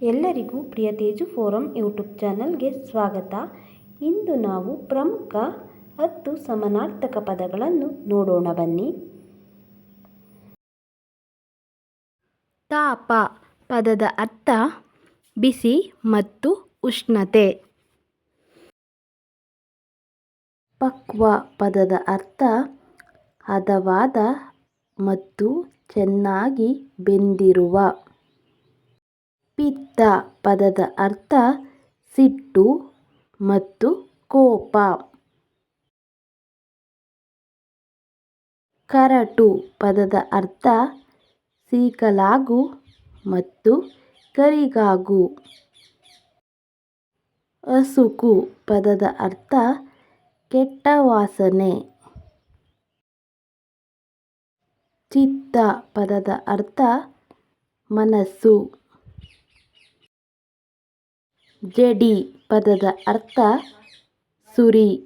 ಎಲ್ಲರಿಗೂ ಪ್ರಿಯ Teju forum YouTube ಚಾನಲ್ಗೆ ಸ್ವಾಗತ. ಇಂದು ನಾವು ಪ್ರಮುಖ ಹತ್ತು ಸಮನಾರ್ಥಕ ಪದಗಳನ್ನು ನೋಡೋಣ ಬನ್ನಿ. ತಾಪ ಪದದ ಅರ್ಥ ಬಿಸಿ ಮತ್ತು ಉಷ್ಣತೆ. ಪಕ್ವ ಪದದ ಅರ್ಥ ಹದವಾದ ಮತ್ತು ಚೆನ್ನಾಗಿ ಬೆಂದಿರುವ. ಪಿತ್ತ ಪದದ ಅರ್ಥ ಸಿಟ್ಟು ಮತ್ತು ಕೋಪ. ಕರಟು ಪದದ ಅರ್ಥ ಸೀಕಲಾಗು ಮತ್ತು ಕರಿಗಾಗು. ಅಸುಕು ಪದದ ಅರ್ಥ ಕೆಟ್ಟ ವಾಸನೆ ಚಿತ್ತ ಪದದ ಅರ್ಥ ಮನಸ್ಸು. ಜಡಿ ಪದದ ಅರ್ಥ ಸುರಿ.